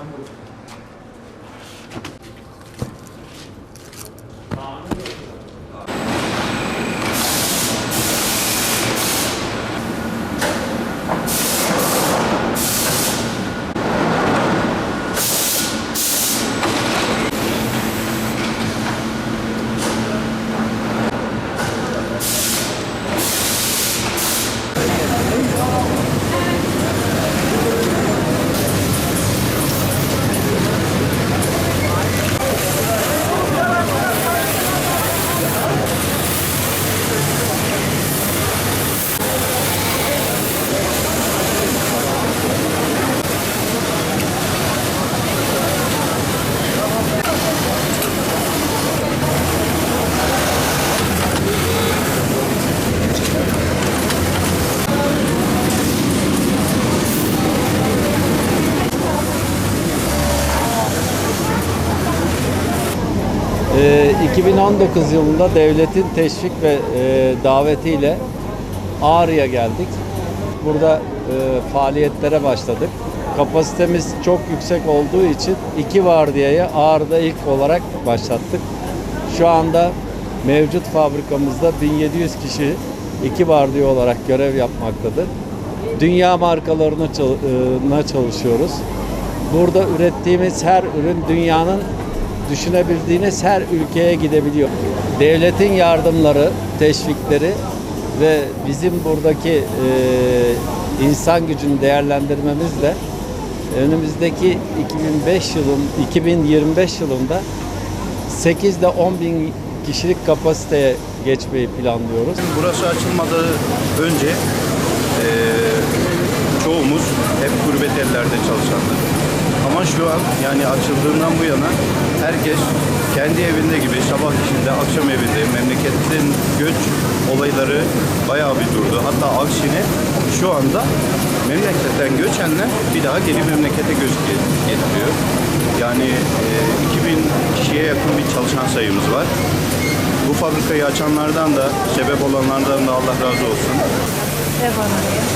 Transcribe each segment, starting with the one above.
come with 2019 yılında devletin teşvik ve e, davetiyle Ağrı'ya geldik. Burada e, faaliyetlere başladık. Kapasitemiz çok yüksek olduğu için iki vardiyayı Ağrı'da ilk olarak başlattık. Şu anda mevcut fabrikamızda 1700 kişi iki vardiya olarak görev yapmaktadır. Dünya markalarına e, çalışıyoruz. Burada ürettiğimiz her ürün dünyanın düşünebildiğiniz her ülkeye gidebiliyor. Devletin yardımları, teşvikleri ve bizim buradaki e, insan gücünü değerlendirmemizle önümüzdeki 2005 yılın 2025 yılında 8 ile 10 bin kişilik kapasiteye geçmeyi planlıyoruz. Burası açılmadan önce eee, çoğumuz hep gurbet ellerde çalışanlar. Ama şu an yani açıldığından bu yana herkes kendi evinde gibi sabah işinde, akşam evinde memleketin göç olayları bayağı bir durdu. Hatta aksine şu anda memleketten göçenler bir daha geri memlekete göç ge- getiriyor. Yani eee, 2000 kişiye yakın bir çalışan sayımız var. Bu fabrikayı açanlardan da, sebep olanlardan da Allah razı olsun. Ev hanımıyım.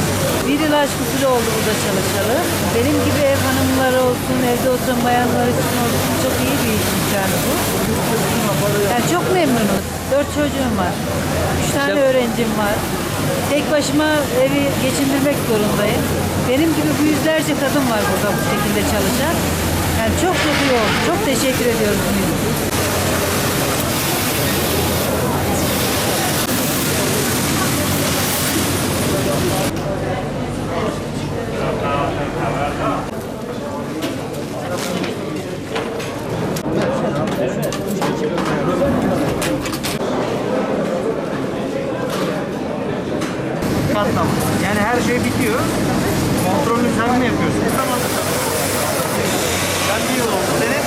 Bir yıl aşkı süre oldu burada çalışalı. Benim gibi ev hanımları olsun, evde oturan bayanlar için olsun çok iyi bir iş imkanı bu. Yani çok memnunum. Dört çocuğum var. Üç tane öğrencim var. Tek başıma evi geçindirmek zorundayım. Benim gibi bu yüzlerce kadın var burada bu şekilde çalışan. Yani çok çok iyi oldu. Çok teşekkür ediyorum. Patlama. Yani her şey bitiyor. Kontrolünü sen mi yapıyorsun? Tamam. Ben bir yıl oldu. Senin?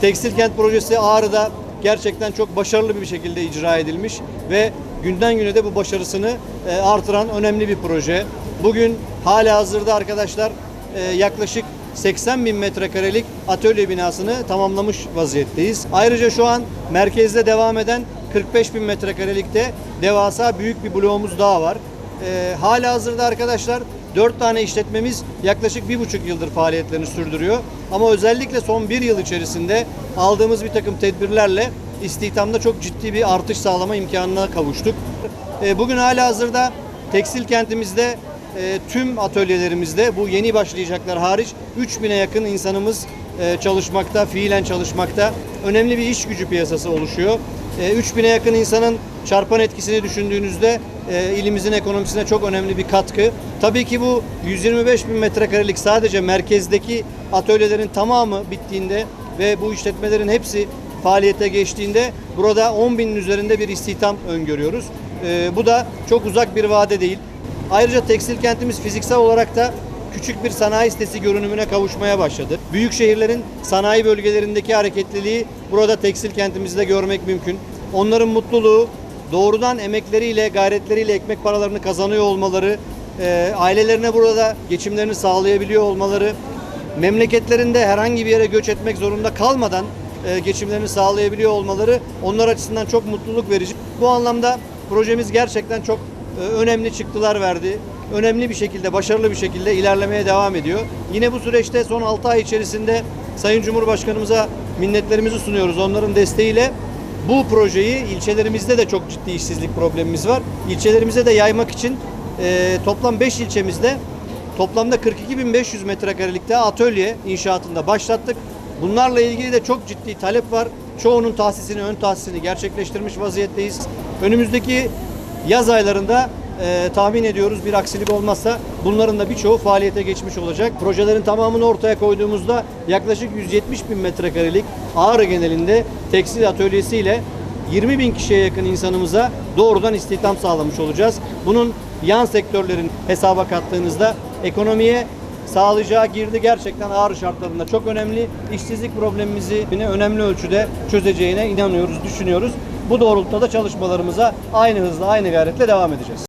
Tekstil Kent projesi Ağrı'da gerçekten çok başarılı bir şekilde icra edilmiş ve günden güne de bu başarısını e, artıran önemli bir proje. Bugün hala hazırda arkadaşlar e, yaklaşık 80 bin metrekarelik atölye binasını tamamlamış vaziyetteyiz. Ayrıca şu an merkezde devam eden 45 bin metrekarelikte devasa büyük bir bloğumuz daha var. E, hala hazırda arkadaşlar 4 tane işletmemiz yaklaşık bir buçuk yıldır faaliyetlerini sürdürüyor. Ama özellikle son bir yıl içerisinde aldığımız bir takım tedbirlerle istihdamda çok ciddi bir artış sağlama imkanına kavuştuk. E, Bugün hala hazırda tekstil kentimizde e, tüm atölyelerimizde bu yeni başlayacaklar hariç 3000'e yakın insanımız e, çalışmakta, fiilen çalışmakta. Önemli bir iş gücü piyasası oluşuyor. E, 3000'e yakın insanın çarpan etkisini düşündüğünüzde e, ilimizin ekonomisine çok önemli bir katkı. Tabii ki bu 125 bin metrekarelik sadece merkezdeki atölyelerin tamamı bittiğinde ve bu işletmelerin hepsi faaliyete geçtiğinde burada 10 binin üzerinde bir istihdam öngörüyoruz. E, bu da çok uzak bir vade değil. Ayrıca tekstil kentimiz fiziksel olarak da küçük bir sanayi sitesi görünümüne kavuşmaya başladı. Büyük şehirlerin sanayi bölgelerindeki hareketliliği burada tekstil kentimizde görmek mümkün. Onların mutluluğu doğrudan emekleriyle, gayretleriyle ekmek paralarını kazanıyor olmaları, e, ailelerine burada geçimlerini sağlayabiliyor olmaları, memleketlerinde herhangi bir yere göç etmek zorunda kalmadan e, geçimlerini sağlayabiliyor olmaları onlar açısından çok mutluluk verici. Bu anlamda projemiz gerçekten çok önemli çıktılar verdi. Önemli bir şekilde, başarılı bir şekilde ilerlemeye devam ediyor. Yine bu süreçte son 6 ay içerisinde Sayın Cumhurbaşkanımıza minnetlerimizi sunuyoruz. Onların desteğiyle bu projeyi ilçelerimizde de çok ciddi işsizlik problemimiz var. İlçelerimize de yaymak için e, toplam 5 ilçemizde toplamda 42.500 metrekarelikte atölye inşaatında başlattık. Bunlarla ilgili de çok ciddi talep var. Çoğunun tahsisini, ön tahsisini gerçekleştirmiş vaziyetteyiz. Önümüzdeki yaz aylarında e, tahmin ediyoruz bir aksilik olmazsa bunların da birçoğu faaliyete geçmiş olacak. Projelerin tamamını ortaya koyduğumuzda yaklaşık 170 bin metrekarelik Ağrı genelinde tekstil atölyesiyle 20 bin kişiye yakın insanımıza doğrudan istihdam sağlamış olacağız. Bunun yan sektörlerin hesaba kattığınızda ekonomiye sağlayacağı girdi gerçekten ağır şartlarında çok önemli. İşsizlik problemimizi yine önemli ölçüde çözeceğine inanıyoruz, düşünüyoruz. Bu doğrultuda da çalışmalarımıza aynı hızla, aynı gayretle devam edeceğiz.